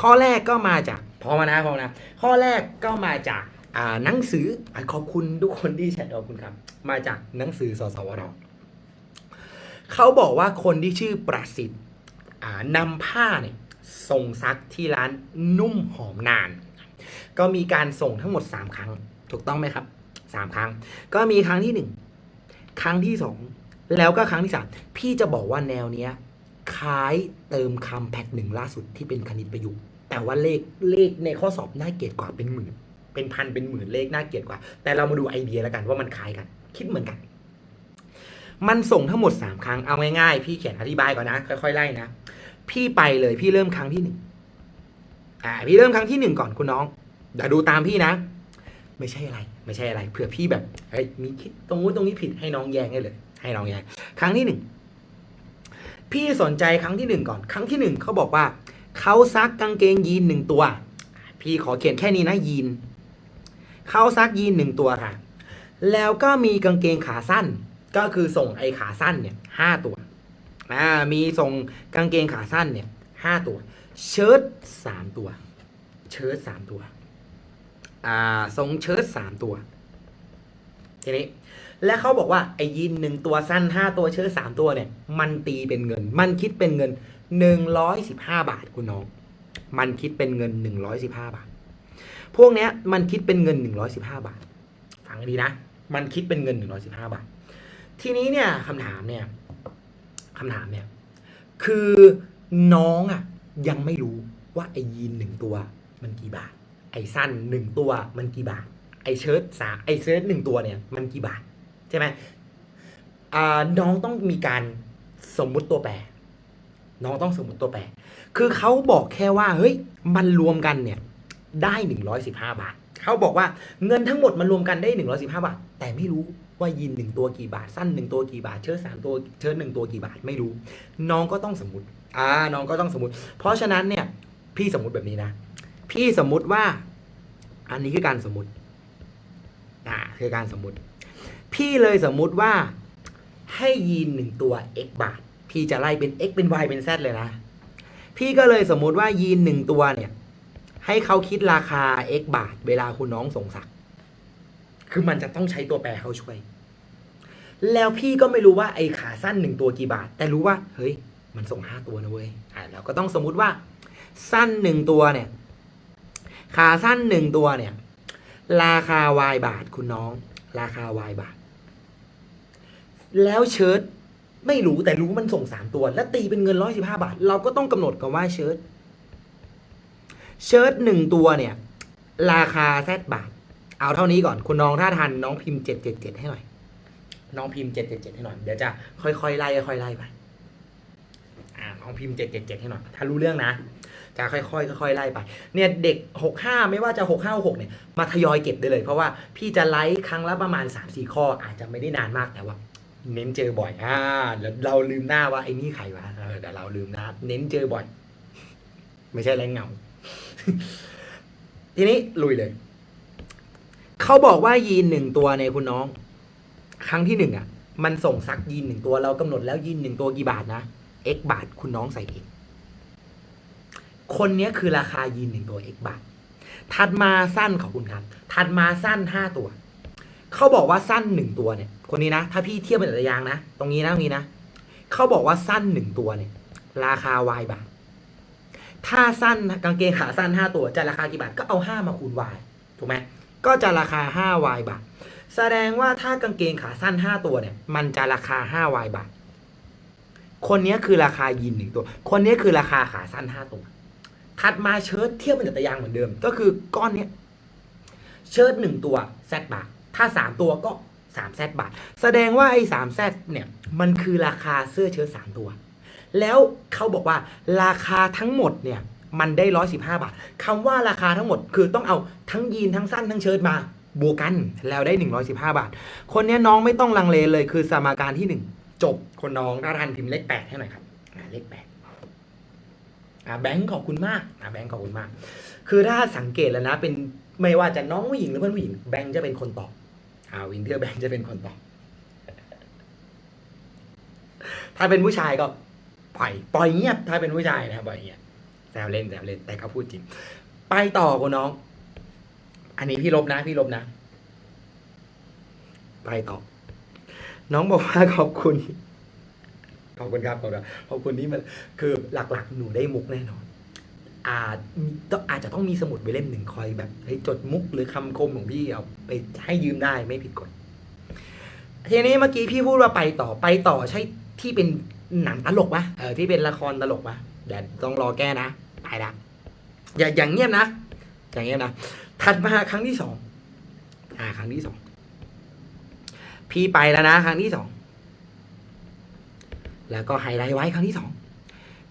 ข้อแรกก็มาจากพอมานะพอมานะข้อแรกก็มาจากอ่าหนังสืออขอบคุณทุกคนที่แชร์ขอบคุณครับ มาจากหนังสือสสวรเขาบอกว่าคนที่ชื่อประสิทธิ์อ่านำผ้าเนี่ยส่งซักที่ร้านนุ่มหอมนาน ก็มีการส่งทั้งหมด 3 ครั้ง ถูกต้องไหมครับ 3 ครั้ง ก็มีครั้งที่ 1 ครั้งที่ 2 แล้วก็ครั้งที่ 3 พี่จะบอกว่าแนวเนี้ยคล้ายเติมคำแพทหนึ่งล่าสุดที่เป็นคณิตประยุกต์ แต่ว่าเลขเลขในข้อสอบน่าเกลียดกว่าเป็นหมื่น เป็นพันเป็นหมื่นเลขน่าเกลียดกว่า แต่เรามาดูไอเดียแล้วกันว่ามันคล้ายกัน คิดเหมือนกัน มันส่งทั้งหมด 3 ครั้งเอาง่ายๆ พี่เขียนอธิบายก่อนนะ ค่อยๆไล่นะ พี่ไปเลยพี่เริ่มครั้งที่หนึ่งอ่าพี่เริ่มครั้งที่หนึ่งก่อนคุณน้องเดี๋ยวดูตามพี่นะ ไม่ใช่อะไร ไม่ใช่อะไรเผื่อพี่แบบเฮ้ยมีคิดตรงนู้นตรงนี้ผิดให้น้องแย้งได้เลย ให้น้องแย้งครั้งที่หนึ่งพี่สนใจครั้งที่หนึ่งก่อน ครั้งที่หนึ่งเขาบอกว่า เขาซักกางเกงยีนหนึ่งตัว พี่ขอเขียนแค่นี้นะยีน เขาซักยีนหนึ่งตัวค่ะ แล้วก็มีกางเกงขาสั้น ก็คือส่งไอ้ขาสั้นเนี่ยห้าตัว อ่า มีส่งกางเกงขาสั้นเนี่ยห้าตัว เชิ้ตสามตัว เชิ้ตสามตัว อ่าทรงเชิ้ตสามตัว ทีนี้ และเขาบอกว่าไอ้ยีนหนึ่งตัวสั้นห้าตัวเชิ้ตสามตัวเนี่ย มันตีเป็นเงิน มันคิดเป็นเงิน หนึ่งร้อยสิบห้าบาทคุณน้อง มันคิดเป็นเงินหนึ่งร้อยสิบห้าบาท พวกเนี้ยมันคิดเป็นเงินหนึ่งร้อยสิบห้าบาท ฟังดีนะ มันคิดเป็นเงินหนึ่งร้อยสิบห้าบาท ทีนี้เนี่ยคำถามเนี่ยคำถามเนี่ย คือน้องอะยังไม่รู้ว่าไอ้ยีนหนึ่งตัวมันกี่บาท ไอ้สั้นหนึ่งตัวมันกี่บาท ไอ้เชิ้ตสาไอ้เชิ้ตหนึ่งตัวเนี่ยมันกี่บาท ใช่ไหมอ่าน้องต้องมีการสมมุติตัวแปร น้องต้องสมมติตัวแปรคือเขาบอกแค่ว่าเฮ้ยมันรวมกันเนี่ยได้หนึ่งร้อยสิบาท เขาบอกว่าเงินทั้งหมดมันรวมกันได้หนึ่งร้อยสิบาท แต่ไม่รู้ว่ายีนหนึ่งตัวกี่บาท สั้นหนึ่งตัวกี่บาท เชิ้ตสามตัวเชิ้ตหนึ่งตัวกี่บาทไม่รู้ น้องก็ต้องสมมติอ่าน้องก็ต้องสมมติ เพราะฉะนั้นเนี่ย พี่สมมติแบบนี้นะ พี่สมมติว่า อันนี้คือการสมมติอ่าคือการสมมติ พี่เลยสมมติว่าให้ยีนหนึ่งตัว x บาท พี่จะไล่เป็น x เป็น y เป็น z เลยนะ พี่ก็เลยสมมุติว่ายีนหนึ่งตัวเนี่ย ให้เขาคิดราคา x บาท เวลาคุณน้องส่งสัก คือมันจะต้องใช้ตัวแปรเขาช่วย แล้วพี่ก็ไม่รู้ว่าไอ้ขาสั้นหนึ่งตัวกี่บาท แต่รู้ว่า เฮ้ย มันส่งห้าตัวนะเว้ย อ่าเราก็ต้องสมมุติว่า สั้นหนึ่งตัวเนี่ย ขาสั้นหนึ่งตัวเนี่ย ราคา y บาทคุณน้อง ราคา y บาท แล้วเชิ้ต ไม่รู้แต่รู้มันส่งสามตัว แล้วตีเป็นเงินร้อยสิบห้าบาท เราก็ต้องกำหนดกันว่าเชิ้ตเชิ้ตหนึ่งตัวเนี่ย ราคาแซดบาท เอาเท่านี้ก่อนคุณน้องถ้าทันน้องพิมพ์เจ็ดเจ็ดเจ็ดให้หน่อย น้องพิมพ์เจ็ดเจ็ดเจ็ดให้หน่อย เดี๋ยวจะค่อยๆไล่ค่อยๆไล่ไปอ่าน้องพิมพ์เจ็ดเจ็ดเจ็ดให้หน่อย ถ้ารู้เรื่องนะจะค่อยๆค่อยๆไล่ไป เนี่ยเด็กหกห้าไม่ว่าจะหกห้าหกเนี่ยมาทยอยเก็บได้เลย เพราะว่าพี่จะไลฟ์ครั้งละประมาณ3ามสี่ข้ออาจจะไม่ได้นานมากแต่ว่า เน้นเจอบ่อย อ่าแล้วเราลืมหน้าว่าไอ้นี่ใครวะเออแต่เราลืมหน้า เน้นเจอบ่อย ไม่ใช่แรงเงา ทีนี้ลุยเลย เขาบอกว่ายีนหนึ่งตัวในคุณน้อง ครั้งที่หนึ่งอะ มันส่งซักยีนหนึ่งตัวเรากำหนดแล้วยีนหนึ่งตัวกี่บาทนะ x บาทคุณน้องใส่ x คนเนี้ยคือราคายีนหนึ่งตัว x บาท ถัดมาสั้นขอบคุณครับ ถัดมาสั้นห้าตัว เขาบอกว่าสั้นหนึ่งตัวเนี่ย คนนี้นะ ถ้าพี่เทียบเป็นแต่ละยางนะ ตรงนี้นะตรงนี้นะ เขาบอกว่าสั้นหนึ่งตัวเนี่ย ราคา y บาท ถ้าสั้นกางเกงขาสั้นห้าตัวจะราคากี่บาท ก็เอาห้ามาคูณ y ถูกไหม ก็จะราคาห้า y บาท แสดงว่าถ้ากางเกงขาสั้นห้าตัวเนี่ย มันจะราคาห้า y บาท คนนี้คือราคายีนหนึ่งตัว คนนี้คือราคาขาสั้นห้าตัว ถัดมาเชิ้ตเทียบเป็นแต่ละยางเหมือนเดิม ก็คือก้อนเนี้ย เชิ้ตหนึ่งตัวแซดบาท ถ้าสามตัวก็สามแซดบาท แสดงว่าไอ้สามแซดเนี่ย มันคือราคาเสื้อเชิ้ตสามตัว แล้วเขาบอกว่าราคาทั้งหมดเนี่ย มันได้ร้อยสิบห้าบาทคำว่าราคาทั้งหมดคือต้องเอาทั้งยีนทั้งสั้นทั้งเชิ้ตมาบวกกันแล้วได้หนึ่งร้อยสิบห้าบาท คนนี้น้องไม่ต้องลังเลเลยคือสมการที่หนึ่งจบคนน้องถ้าทันพิมพ์เลขแปดให้หน่อยครับเลขแปดอ่าแบงค์ขอบคุณมากอ่าแบงค์ขอบคุณมาก คือถ้าสังเกตแล้วนะเป็น ไม่ว่าจะน้องผู้หญิงหรือเพื่อนผู้หญิงแบงค์จะเป็นคนตอบอ่าวินเทอร์แบงค์จะเป็นคนตอบ ถ้าเป็นผู้ชายก็ปล่อยปล่อยเงียบ ถ้าเป็นผู้ชายนะปล่อยเงียบแซวเล่นแซวเล่นแต่ก็พูดจริง ไปต่อคุณน้อง อันนี้พี่ลบนะ พี่ลบนะ ไปต่อ น้องบอกว่าขอบคุณ ขอบคุณครับขอบคุณขอบคุณที่มันคือหลัก ๆ หนูได้มุกแน่นอน อาจต้องอาจจะต้องมีสมุดไว้เล่มหนึ่งคอยแบบให้จดมุกหรือคำคมของพี่เอาไปให้ยืมได้ไม่ผิดกฎทีนี้เมื่อกี้พี่พูดว่าไปต่อไปต่อใช่ที่เป็นหนังตลกปะเออที่เป็นละครตลกปะเดี๋ยวต้องรอแก้นะไปละอย่าอย่างเงียบนะอย่างเงียบนะถัดมาครั้งที่สองอ่า ครั้งที่สองพี่ไปแล้วนะ ครั้งที่สองแล้วก็ไฮไลท์ไว้ครั้งที่สอง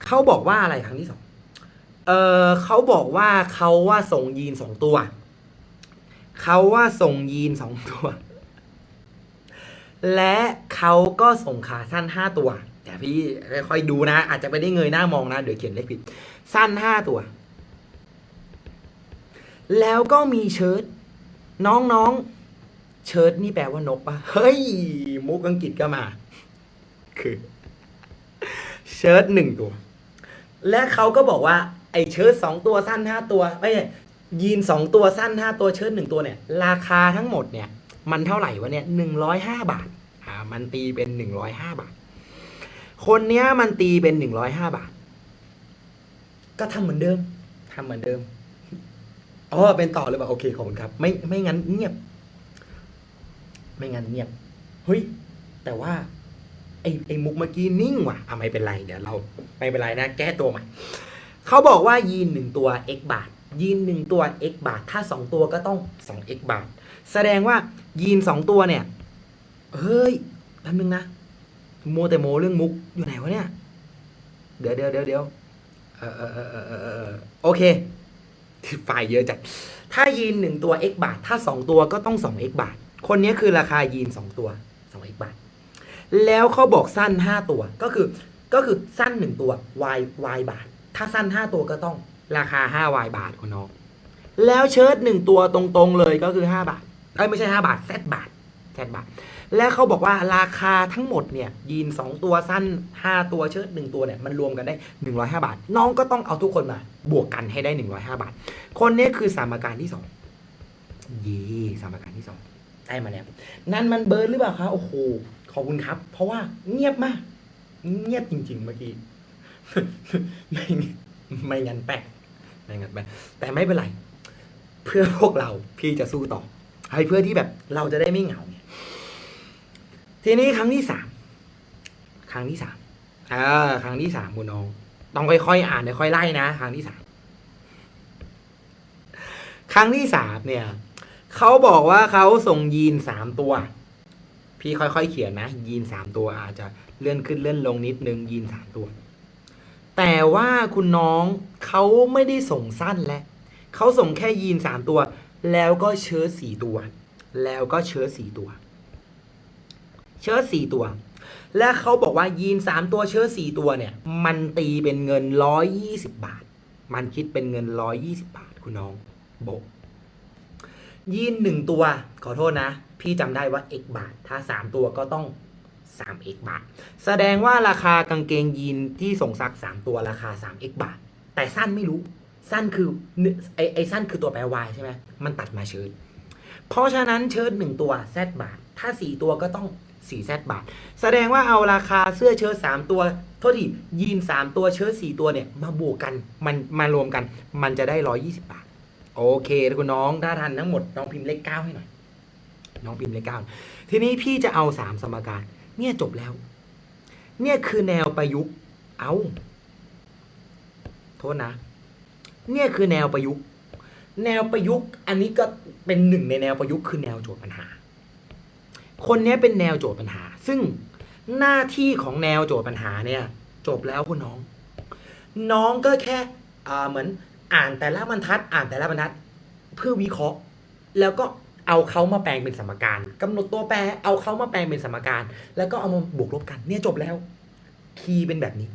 เขาบอกว่าอะไรครั้งที่สอง เออเขาบอกว่าเขาว่าส่งยีนสองตัว เขาว่าส่งยีนสองตัว และเขาก็ส่งขาสั้นห้าตัว แต่พี่ค่อยๆดูนะ อาจจะไม่ได้เงยหน้ามองนะเดี๋ยวเขียนเลขผิด สั้นห้าตัว แล้วก็มีเชิ้ตน้องๆ เชิ้ตนี่แปลว่านกปะเฮ้ย มุกอังกฤษก็มา คือ เชิ้ตหนึ่งตัว และเขาก็บอกว่า อ้เชิ้ตสองตัวสั้นห้าตัวไม่ยีนสองตัวสั้นห้าตัวเชิ้ตหนึ่งตัวเนี่ยราคาทั้งหมดเนี่ยมันเท่าไหร่วะเนี่ยหนึ่งร้อยห้าบาทอ่ามันตีเป็นหนึ่งร้อยห้าบาท คนเนี้ยมันตีเป็นหนึ่งร้อยห้าบาท ก็ทำเหมือนเดิมทำเหมือนเดิมอ๋อเป็นต่อเลยป่ะโอเคขอบคุณครับ ไม่ไม่งั้นเงียบ ไม่งั้นเงียบเฮ้ยแต่ว่าไอ้ไอ้มุกเมื่อกี้นิ่งว่ะอะไม่เป็นไรเดี๋ยวเราไม่เป็นไรนะ แก้ตัวใหม่ เขาบอกว่ายีนหนึ่งตัว x บาท ยีนหนึ่งตัว x บาท ถ้าสองตัวก็ต้องสอง x บาท แสดงว่ายีนสองตัวเนี่ย เฮ้ยแป๊บนึงนะ โมแต่โมเรื่องมุกอยู่ไหนวะเนี่ย เดี๋ยวเดี๋ยวเดี๋ยวเดี๋ยวเออเออเออเออโอเคไฟล์เยอะจัด ถ้ายีนหนึ่งตัว x บาท ถ้าสองตัวก็ต้องสอง x บาท คนนี้คือราคายีนสองตัวสอง x บาท แล้วเขาบอกสั้นห้าตัว ก็คือ ก็คือสั้นหนึ่งตัว y y บาท ถ้าสั้นห้าตัวก็ต้องราคาห้า y บาทคุณน้องแล้วเชิ้ตหนึ่งตัวตรงๆเลยก็คือห้าบาทเอ้ยไม่ใช่ห้าบาทแซดบาทแซดบาท แล้วเขาบอกว่าราคาทั้งหมดเนี่ยยีนสองตัวสั้นห้าตัวเชิ้ตหนึ่งตัวเนี่ยมันรวมกันได้หนึ่งร้อยห้าบาท น้องก็ต้องเอาทุกคนมา บวกกันให้ได้หนึ่งร้อยห้าบาท คนนี้คือสามการที่สองย่สามการที่สองได้มาแล้ว นั่นมันเบิร์ดหรือเปล่าคะโอ้โหขอบคุณครับ เพราะว่าเงียบมาก เงียบจริง ๆ เมื่อกี้ ไม่ไม่งั้นแปลกไม่งั้นแปลกแต่ไม่เป็นไร เพื่อพวกเราพี่จะสู้ต่อ ให้เพื่อที่แบบเราจะได้ไม่เหงาไงทีนี้ครั้งที่สามครั้งที่สามอ่าครั้งที่สามคุณน้อง ต้องค่อยๆอ่านค่อยๆไล่นะครั้งที่สามครั้งที่สามเนี่ยเขาบอกว่าเขาส่งยีนสามตัว พี่ค่อยๆเขียนนะ ยีนสามตัวอาจจะเลื่อนขึ้นเลื่อนลงนิดนึงยีนสามตัว แต่ว่าคุณน้องเขาไม่ได้ส่งสั้นและเขาส่งแค่ยีนสามตัว แล้วก็เชิ้ตสี่ตัว แล้วก็เชิ้ตสี่ตัว เชิ้ตสี่ตัว และเขาบอกว่ายีนสามตัวเชิ้ตสี่ตัวเนี่ย มันตีเป็นเงินร้อยยี่สิบบาท มันคิดเป็นเงินร้อยยี่สิบบาทคุณน้องโบยีนหนึ่งตัว ขอโทษนะ พี่จำได้ว่า x บาท ถ้า3ตัวก็ต้อง 3x บาท แสดงว่าราคากางเกงยีนที่ส่งซัก 3 ตัวราคา 3x บาท แต่สั้นไม่รู้ สั้นคือไอไอสั้นคือตัวแปร y ใช่ไหมมันตัดมาเชิ้ตเพราะฉะนั้นเชิ้ตหนึ่งตัว z บาท ถ้า 4 ตัวก็ต้อง 4z บาท แสดงว่าเอาราคาเสื้อเชิ้ต3ตัวโทษทียีน 3 ตัวเชิ้ต4ตัวเนี่ยมาบวกกันมันมารวมกัน มันจะได้ 120 บาท โอเคคุณน้องถ้าทันทั้งหมดน้องพิมพ์เลขเก้าให้หน่อยน้องพิมพ์เลขเก้าทีนี้พี่จะเอาสามสมการ เนี่ยจบแล้ว เนี่ยคือแนวประยุกต์ เอาโทษนะ เนี่ยคือแนวประยุกต์ แนวประยุกต์ อันนี้ก็เป็นหนึ่งในแนวประยุกต์คือแนวโจทย์ปัญหา คนนี้เป็นแนวโจทย์ปัญหา ซึ่งหน้าที่ของแนวโจทย์ปัญหาเนี่ย จบแล้วคุณน้อง น้องก็แค่เหมือนอ่านแต่ละบรรทัด อ่านแต่ละบรรทัด เพื่อวิเคราะห์ แล้วก็ เอาเขามาแปลงเป็นสมการกำหนดตัวแปรเอาเขามาแปลงเป็นสมการ แล้วก็เอามาบวกลบกันเนี่ยจบแล้ว คีย์เป็นแบบนี้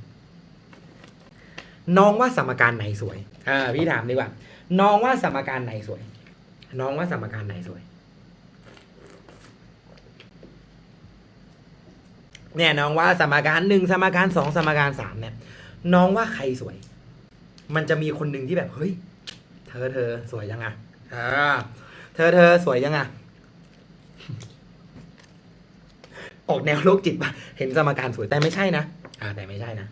น้องว่าสมการไหนสวยอ่าพี่ถามดีกว่า น้องว่าสมการไหนสวย น้องว่าสมการไหนสวยเนี่ยน้องว่าสมการหนึ่งสมการสองสมการสามเนี่ย น้องว่าใครสวย มันจะมีคนหนึ่งที่แบบเฮ้ย เธอเธอสวยยังไงอ่า เธอเธอสวยยังไงออกแนวโรคจิตปะเห็นสมการสวยแต่ไม่ใช่นะอ่าแต่ไม่ใช่นะ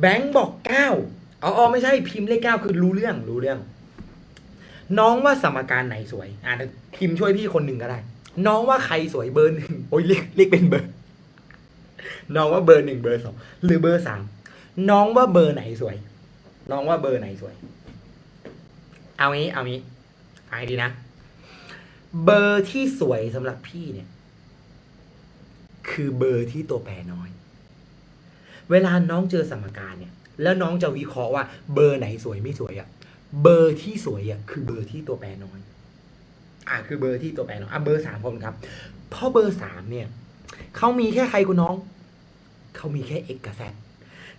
แบงค์บอกเก้าอ๋ออ๋อไม่ใช่พิมพ์เลขเก้าคือรู้เรื่องรู้เรื่อง น้องว่าสมการไหนสวย อ่าพิมพ์ช่วยพี่คนหนึ่งก็ได้ น้องว่าใครสวยเบอร์หนึ่งโอ้ยเรียกเรียกเป็นเบอร์ น้องว่าเบอร์หนึ่งเบอร์สองหรือเบอร์สามน้องว่าเบอร์ไหนสวย น้องว่าเบอร์ไหนสวย เอางี้เอางี้ฟังให้ดีนะ เบอร์ที่สวยสำหรับพี่เนี่ย คือเบอร์ที่ตัวแปรน้อย เวลาน้องเจอสมการเนี่ย แล้วน้องจะวิเคราะห์ว่าเบอร์ไหนสวยไม่สวยอะเบอร์ที่สวยอะคือเบอร์ที่ตัวแปรน้อย อ่าคือเบอร์ที่ตัวแปรน้อยอะเบอร์สามคนครับเพราะเบอร์สามเนี่ยเขามีแค่ใครคุณน้องเขามีแค่ x กับ z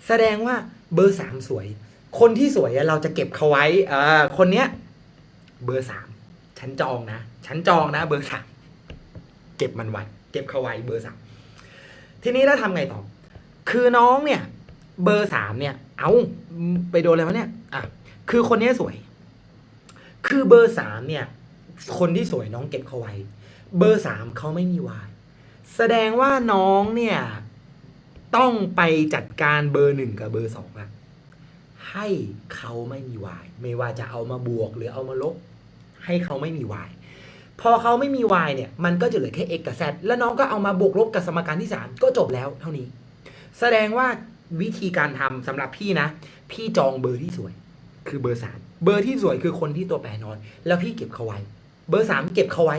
แสดงว่าเบอร์สามสวย คนที่สวยเราจะเก็บเขาไว้อ่าคนเนี้ย เบอร์สามฉันจองนะฉันจองนะ เบอร์สามเก็บมันไว้ เก็บเขาไว้เบอร์สามทีนี้แล้วทำไงต่อ คือน้องเนี่ย เบอร์สามเนี่ย เอาไปโดนอะไรวะเนี่ยอะคือคนเนี้ยสวย คือเบอร์สามเนี่ย คนที่สวยน้องเก็บเขาไว้ เบอร์สามเขาไม่มีวาย แสดงว่าน้องเนี่ย ต้องไปจัดการเบอร์หนึ่งกับเบอร์สองอะ ให้เขาไม่มีวาย ไม่ว่าจะเอามาบวกหรือเอามาลบ ให้เขาไม่มีวาย พอเขาไม่มีวายเนี่ย มันก็จะเหลือแค่ x กับ z แล้วน้องก็เอามาบวกลบกับสมการที่สามก็จบแล้วเท่านี้ แสดงว่าวิธีการทำสำหรับพี่นะ พี่จองเบอร์ที่สวย คือเบอร์สามเบอร์ที่สวยคือคนที่ตัวแปรน้อยแล้วพี่เก็บเขาไว้ เบอร์สามเก็บเขาไว้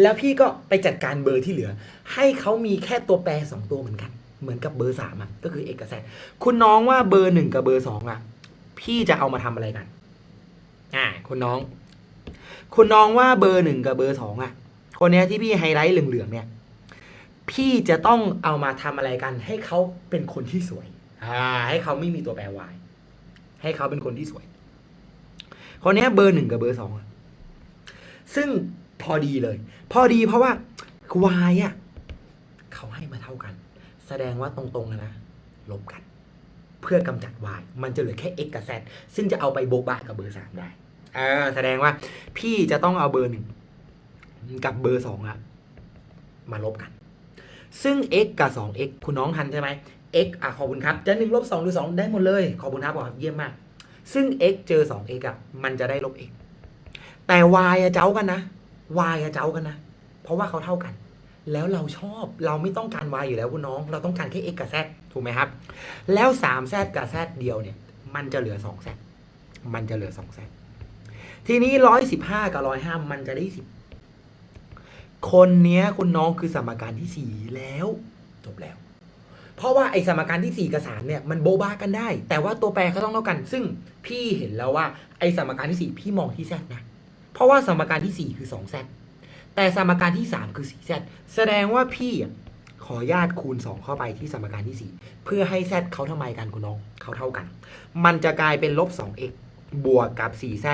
แล้วพี่ก็ไปจัดการเบอร์ที่เหลือ ให้เขามีแค่ตัวแปรสองตัวเหมือนกัน เหมือนกับเบอร์สามอะก็คือเอกแซคุณน้องว่าเบอร์หนึ่งกับเบอร์สองอะ พี่จะเอามาทำอะไรกัน อ่าคุณน้อง คุณน้องว่าเบอร์หนึ่งกับเบอร์สองอะ คนเนี้ยที่พี่ไฮไลท์เหลืองๆเนี่ย พี่จะต้องเอามาทำอะไรกัน ให้เขาเป็นคนที่สวย อ่า ให้เขาไม่มีตัวแปรวาย ให้เขาเป็นคนที่สวย คนเนี้ยเบอร์หนึ่งกับเบอร์สองอะซึ่งพอดีเลย พอดีเพราะว่าวายอะเขาให้มาเท่ากัน แสดงว่าตรงๆนะลบกัน เพื่อกำจัด y มันจะเหลือแค่ x กับ z ซึ่งจะเอาไปโบะบะกับเบอร์สามได้เออแสดงว่า พี่จะต้องเอาเบอร์หนึ่งกับเบอร์สองอะมาลบกัน ซึ่ง x กับ 2x คุณน้องทันใช่ไหม x อะขอบคุณครับ จะหนึ่งลบสองหรือสองได้หมดเลย ขอบคุณครับบอกเยี่ยมมาก ซึ่ง x เจอ 2x อะมันจะได้ลบ x แต่ y อะเจ้ากันนะ y อะเจ้ากันนะ เพราะว่าเขาเท่ากัน แล้วเราชอบเราไม่ต้องการ y อยู่แล้วคุณน้อง เราต้องการแค่ x กับ z ถูกไหมครับ แล้ว 3z กับ z เดียวเนี่ย มันจะเหลือ 2z มันจะเหลือ 2z ทีนี้ 115 กับ 105 มันจะได้ 10 คนเนี้ยคุณน้องคือสมการที่ 4 แล้วจบแล้ว เพราะว่าไอ้สมการที่ 4 กับ 3 เนี่ย มันโบบากันได้ แต่ว่าตัวแปรเขาต้องเท่ากัน ซึ่งพี่เห็นแล้วว่าไอ้สมการที่ 4 พี่มองที่ z นะ เพราะว่าสมการที่ 4 คือ 2z แต่สมการที่ 3 คือ 4z แสดงว่าพี่อะขอญาตคูณ 2 เข้าไปที่สมการที่ 4 เพื่อให้ z เขาทำไมกันคุณน้องเขาเท่ากัน มันจะกลายเป็นลบ 2x บวกกับ 4z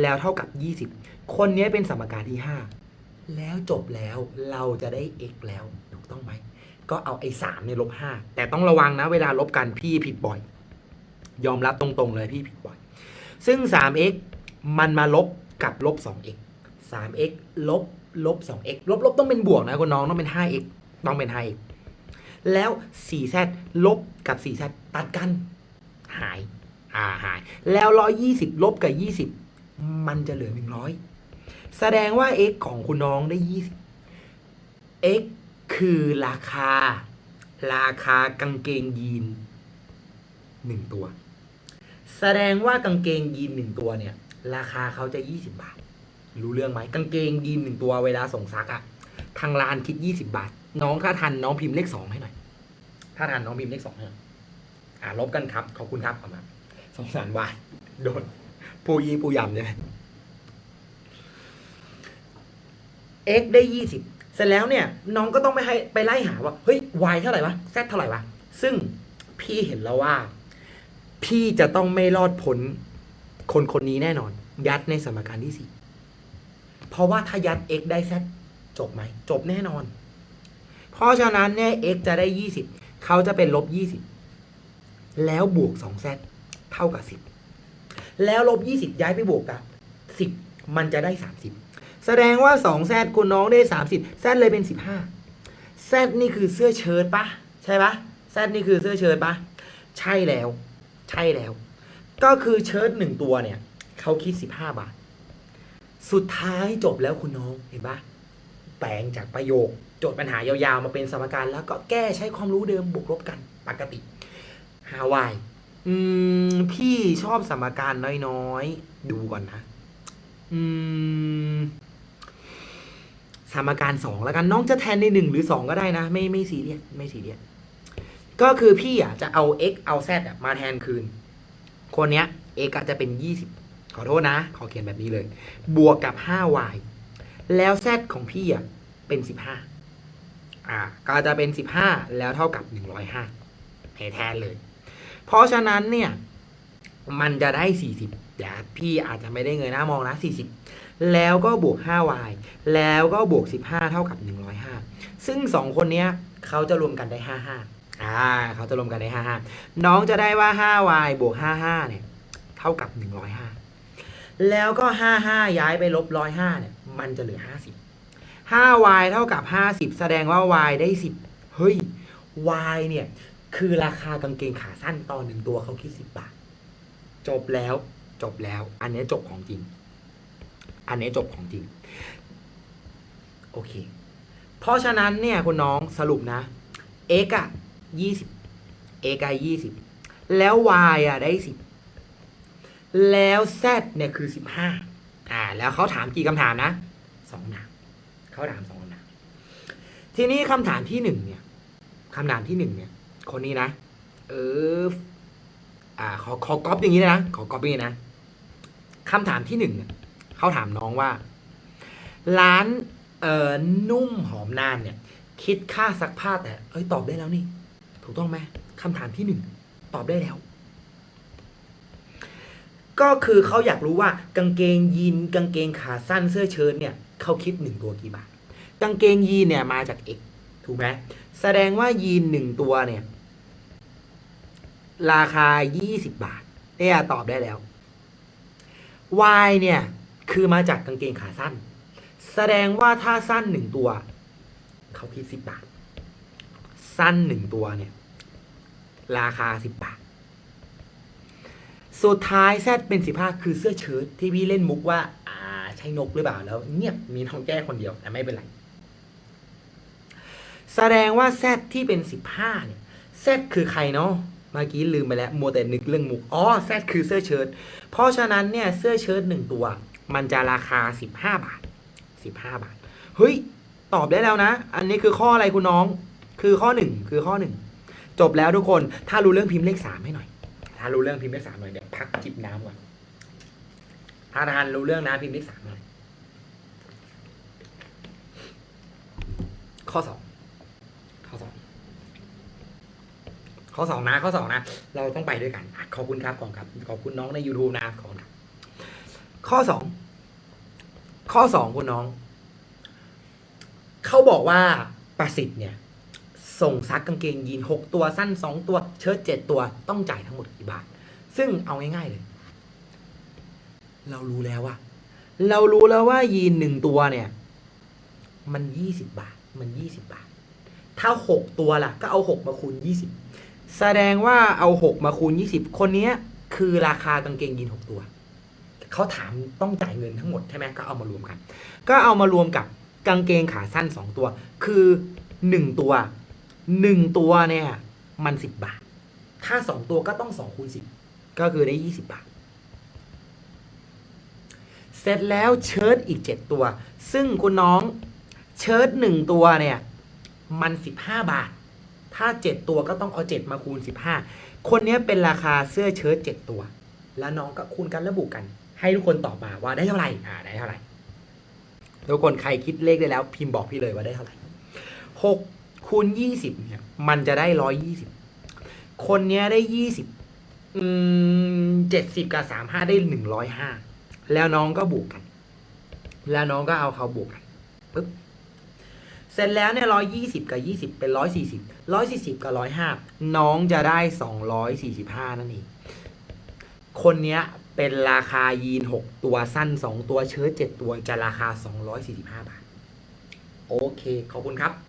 แล้วเท่ากับ 20 คนนี้เป็นสมการที่ 5 แล้วจบแล้วเราจะได้ x แล้วถูกต้องไหม ก็เอาไอ้สามเนี่ยลบห้าแต่ต้องระวังนะเวลาลบกันพี่ผิดบ่อย ยอมรับตรงๆเลยพี่ผิดบ่อย ซึ่ง 3x มันมาลบกับลบ 2x 3x ลบ ลบ 2x ลบลบต้องเป็นบวกนะคุณน้องต้องเป็น 5x ต้องเป็น 5x แล้ว 4z ลบกับ 4z ตัดกัน หาย อ่าหาย แล้ว 120 ลบกับ 20 มันจะเหลือ 100 แสดงว่า x ของคุณน้องได้ 20 x คือราคา ราคากางเกงยีนหนึ่งตัว แสดงว่ากางเกงยีนหนึ่งตัวเนี่ย ราคาเขาจะ 20 บาท รู้เรื่องไหมกางเกงยีนหนึ่งตัวเวลาส่งซักอะทางร้านคิด20บาท น้องถ้าทันน้องพิมพ์เลขสองให้หน่อยถ้าทันน้องพิมพ์เลขสองให้หน่อยอ่าลบกันครับ ขอบคุณครับประมาณสงสารวายโดนปูยีปูยำใช่ไหม x ได้20เสร็จแล้วเนี่ย น้องก็ต้องไปให้ไปไล่หาว่า เฮ้ย y เท่าไหร่วะ z เท่าไหร่วะ ซึ่งพี่เห็นแล้วว่า พี่จะต้องไม่รอดพ้นคนคนนี้แน่นอน ยัดในสมการที่สี่ เพราะว่าถ้ายัด x ได้ z จบไหม จบแน่นอน เพราะฉะนั้นเนี่ย x จะได้ 20 เขาจะเป็นลบ 20 แล้วบวก 2 z เท่ากับ 10 แล้วลบ 20 ย้ายไปบวกกับ 10 มันจะได้ 30 แสดงว่า 2 z คุณน้องได้ 30 z เลยเป็น 15 z นี่คือเสื้อเชิ้ตปะใช่ปะ z นี่คือเสื้อเชิ้ตปะใช่แล้ว ใช่แล้ว ก็คือเชิ้ตหนึ่งตัวเนี่ย เขาคิด 15 บาท สุดท้ายจบแล้วคุณน้องเห็นปะแปลงจากประโยค โจทย์ปัญหายาวๆ มาเป็นสมการแล้วก็แก้ใช้ความรู้เดิมบวกลบกันปกติหาวายอืมพี่ชอบสมการน้อยๆ ดูก่อนนะ อืม สมการสองแล้วกันน้องจะแทนในหนึ่งหรือสองก็ได้นะ ไม่ไม่ซีเรียสไม่ซีเรียสก็คือพี่อะจะเอา x เอา z มาแทนคืน คนเนี้ย x ก็จะเป็นยี่สิบ ขอโทษนะ ขอเขียนแบบนี้เลย บวกกับ 5y แล้ว z ของพี่อะเป็น 15 อ่า ก็จะเป็น 15 แล้วเท่ากับ 105ให้แทนเลย เพราะฉะนั้นเนี่ย มันจะได้ 40เดี๋ยวพี่อาจจะไม่ได้เงยหน้ามองนะ 40 แล้วก็บวก 5y แล้วก็บวก 15 เท่ากับ 105 ซึ่ง 2 คนเนี้ยเขาจะรวมกันได้ 55 อ่า เขาจะรวมกันได้ 55 น้องจะได้ว่า 5y บวก 55 เนี่ย เท่ากับ 105 แล้วก็ 55 ย้ายไปลบ105เนี่ย มันจะเหลือ 50 5y เท่ากับ 50 แสดงว่า y ได้ 10 เฮ้ย y เนี่ย คือราคากางเกงขาสั้นต่อหนึ่งตัวเขาคิด 10 บาท จบแล้ว จบแล้ว อันนี้จบของจริง อันนี้จบของจริง โอเค เพราะฉะนั้นเนี่ยคุณน้องสรุปนะ x อะ20 x อะ20 แล้ว y อะได้ 10 แล้ว z เนี่ยคือ15อ่า แล้วเขาถามกี่คำถามนะสองถามเขาถามสองคำถาม ทีนี้คำถามที่หนึ่งเนี่ยคำถามที่หนึ่งเนี่ย คนนี้นะ เออ อ่า ขอขอก๊อปอย่างนี้เลยนะ ขอก๊อปอย่างนี้นะคำถามที่หนึ่งเนี่ยเขาถามน้องว่า ร้านเอ่อนุ่มหอมนานเนี่ย คิดค่าซักผ้าแต่เอ้ยตอบได้แล้วนี่ ถูกต้องไหมคำถามที่หนึ่งตอบได้แล้ว ก็คือเขาอยากรู้ว่ากางเกงยีนกางเกงขาสั้นเสื้อเชิ้ตเนี่ยเขาคิดหนึ่งตัวกี่บาทกางเกงยีนเนี่ยมาจาก X ถูกไหมแสดงว่ายีนหนึ่งตัวเนี่ยราคา 20 บาทเนี่ยตอบได้แล้ว Y เนี่ยคือมาจากกางเกงขาสั้น แสดงว่าถ้าสั้นหนึ่งตัวเขาคิด 10 บาท สั้นหนึ่งตัวเนี่ยราคา 10 บาท สุดท้ายแซดเป็น15คือเสื้อเชิ้ตที่พี่เล่นมุกว่า อ่าใช่นกหรือเปล่าแล้วเงียบมีน้องแก้คนเดียวแต่ไม่เป็นไรแสดงว่าแซดที่เป็น15เนี่ยแซดคือใครเนาะเมื่อกี้ลืมไปแล้วมัวแต่นึกเรื่องมุกอ๋อแซดคือเสื้อเชิ้ตเพราะฉะนั้นเนี่ยเสื้อเชิ้ตหนึ่งตัว มันจะราคา15บห้าบาท15บาทเฮ้ยตอบได้แล้วนะ อันนี้คือข้ออะไรคุณน้อง คือข้อหนึ่งคือข้อหนึ่งจบแล้วทุกคนถ้ารู้เรื่องพิมพ์เลขสามให้หน่อย ถ้ารู้เรื่องพิมพ์เลขสามหน่อยเดี๋ยวพักจิบน้ำก่อนถ้าทานรู้เรื่องนะพิมพ์เลขสามหน่อยข้อสองข้อสองข้อสองนะข้อสองนะ เราต้องไปด้วยกันอขอบคุณครับก่อนครับ ขอบคุณน้องใน YouTube นะขอบคุณครับข้อสองข้อสองคุณน้อง เขาบอกว่าประสิทธิ์เนี่ย ส่งซักกางเกงยีนหกตัวสั้นสองตัวเชิ้ตเจ็ดตัวต้องจ่ายทั้งหมดกี่บาท ซึ่งเอาง่ายๆเลย เรารู้แล้วว่า เรารู้แล้วว่ายีนหนึ่งตัวเนี่ย มันยี่สิบบาท มันยี่สิบบาท ถ้าหกตัวล่ะ ก็เอาหกมาคูณยี่สิบแสดงว่าเอาหกมาคูณยี่สิบคนเนี้ยคือราคากางเกงยีนหกตัว เขาถามต้องจ่ายเงินทั้งหมดใช่ไหมก็เอามารวมกัน ก็เอามารวมกับกางเกงขาสั้นสองตัว คือหนึ่งตัว หนึ่งตัวเนี่ย มันสิบบาท ถ้าสองตัวก็ต้องสองคูณสิบก็คือได้ยี่สิบบาท เสร็จแล้วเชิ้ตอีกเจ็ดตัว ซึ่งคุณน้องเชิ้ตหนึ่งตัวเนี่ย มันสิบห้าบาท ถ้าเจ็ดตัวก็ต้องเอาเจ็ดมาคูณสิบห้าคนนี้เป็นราคาเสื้อเชิ้ตเจ็ดตัว แล้วน้องก็คูณกันระบุกัน ให้ทุกคนตอบมาว่าได้เท่าไหร่อ่าได้เท่าไหร่ทุกคนใครคิดเลขได้แล้ว พิมพ์บอกพี่เลยว่าได้เท่าไหร่หก คูณยี่สิบเนี่ย มันจะได้ร้อยยี่สิบคนเนี้ยได้ยี่สิบอืมเจ็ดสิบกับสามห้าได้หนึ่งร้อยห้าแล้วน้องก็บวกกัน แล้วน้องก็เอาเขาบวกกันปุ๊บเสร็จแล้วเนี่ยร้อยยี่สิบกับยี่สิบเป็นร้อยสี่สิบร้อยสี่สิบกับร้อยห้าน้องจะได้สองร้อยสี่สิบห้านั่นเองคนเนี้ยเป็นราคายีนหกตัวสั้นสองตัวเชิ้ตเจ็ดตัวจะราคาสองร้อยสี่สิบห้าบาท โอเค ขอบคุณครับ